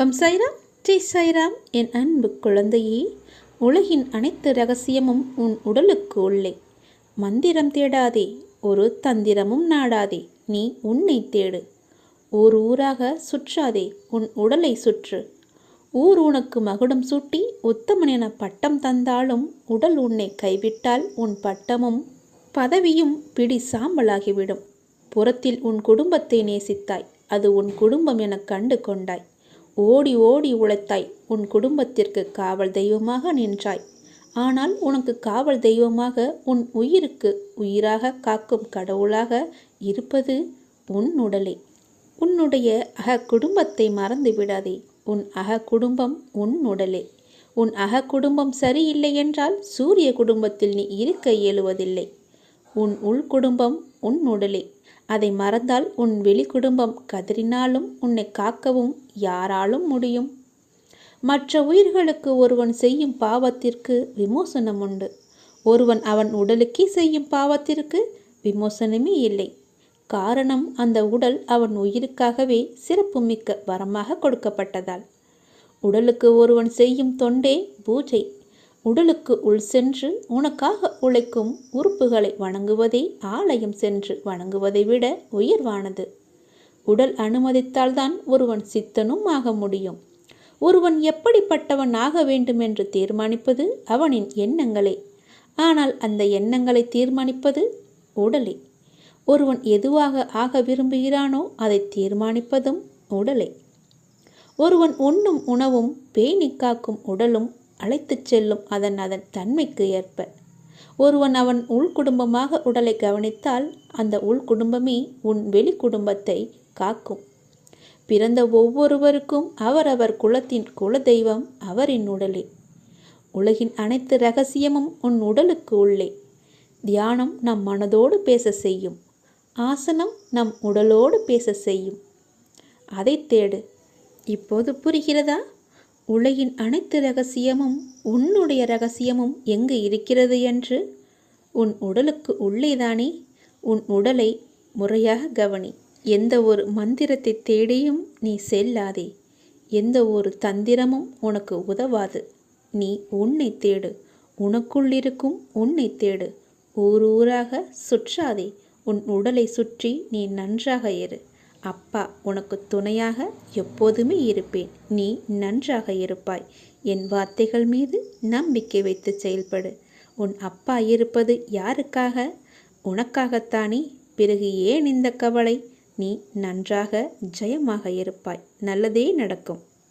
ஓம் சைராம் ஜெய் சைராம் என் அன்பு குழந்தையே உலகின் அனைத்து ரகசியமும் உன் உடலுக்கு உள்ளே. மந்திரம் தேடாதே ஒரு தந்திரமும் நாடாதே நீ உன்னை தேடு. ஊர் ஊராக சுற்றாதே உன் உடலை சுற்று. ஊர் உனக்கு மகுடம் சூட்டி உத்தமன் என பட்டம் தந்தாலும் உடல் உன்னை கைவிட்டால் உன் பட்டமும் பதவியும் பிடி சாம்பலாகிவிடும். புறத்தில் உன் குடும்பத்தை நேசித்தாய் அது உன் குடும்பம் என கண்டு கொண்டாய். ஓடி ஓடி உழைத்தாய். உன் குடும்பத்திற்கு காவல் தெய்வமாக நின்றாய். ஆனால் உனக்கு காவல் தெய்வமாக உன் உயிருக்கு உயிராக காக்கும் கடவுளாக இருப்பது உன் உடலே. உன்னுடைய அக குடும்பத்தை மறந்து விடாதே. உன் அக குடும்பம் உன் உடலே. உன் அக குடும்பம் சரியில்லை என்றால் சூரிய குடும்பத்தில் நீ இருக்க இயலுவதில்லை. உன் உள் குடும்பம் உன் உடலே. அதை மறந்தால் உன் வெளி குடும்பம் கதறினாலும் உன்னை காக்கவும் யாராலும் முடியும். மற்ற உயிர்களுக்கு ஒருவன் செய்யும் பாவத்திற்கு விமோசனம் உண்டு. ஒருவன் அவன் உடலுக்கே செய்யும் பாவத்திற்கு விமோசனமே இல்லை. காரணம் அந்த உடல் அவன் உயிருக்காகவே சிறப்புமிக்க வரமாக கொடுக்கப்பட்டதால். உடலுக்கு ஒருவன் செய்யும் தொண்டே பூஜை. உடலுக்கு உள் சென்று உனக்காக உழைக்கும் உறுப்புகளை வணங்குவதே ஆலயம் சென்று வணங்குவதை விட உயர்வானது. உடல் அனுமதித்தால்தான் ஒருவன் சித்தனும் ஆக முடியும். ஒருவன் எப்படிப்பட்டவன் ஆக வேண்டும் என்று தீர்மானிப்பது அவனின் எண்ணங்களே. ஆனால் அந்த எண்ணங்களை தீர்மானிப்பது உடலே. ஒருவன் எதுவாக ஆக விரும்புகிறானோ அதை தீர்மானிப்பதும் உடலே. ஒருவன் உண்ணும் உணவும் பேணி காக்கும் உடலும் அழைத்துச் செல்லும் அதன் அதன் தன்மைக்கு ஏற்ப. ஒருவன் அவன் உள் குடும்பமாக உடலை கவனித்தால் அந்த உள் குடும்பமே உன் வெளி குடும்பத்தை காக்கும். பிறந்த ஒவ்வொருவருக்கும் அவரவர் குலத்தின் குல தெய்வம் அவரின் உடலே. உலகின் அனைத்து ரகசியமும் உன் உடலுக்கு உள்ளே. தியானம் நம் மனதோடு பேச செய்யும். ஆசனம் நம் உடலோடு பேச செய்யும். அதை தேடு. இப்போது புரிகிறதா? உலகின் அனைத்து ரகசியமும் உன்னுடைய ரகசியமும் எங்கு இருக்கிறது என்று? உன் உடலுக்கு உள்ளேதானே உன் உடலை முறையாக கவனி. எந்த ஒரு மந்திரத்தை தேடியும் நீ செல்லாதே. எந்த ஒரு தந்திரமும் உனக்கு உதவாது. நீ உன்னை தேடு. உனக்குள்ளிருக்கும் உன்னை தேடு. ஊர் ஊராக சுற்றாதே. உன் உடலை சுற்றி நீ நன்றாக இரு. அப்பா உனக்கு துணையாக எப்போதுமே இருப்பேன். நீ நன்றாக இருப்பாய். என் வார்த்தைகள் மீது நம்பிக்கை வைத்து செயல்படு. உன் அப்பா இருப்பது யாருக்காக? உனக்காகத்தானே. பிறகு ஏன் இந்த கவலை? நீ நன்றாக ஜெயமாக இருப்பாய். நல்லதே நடக்கும்.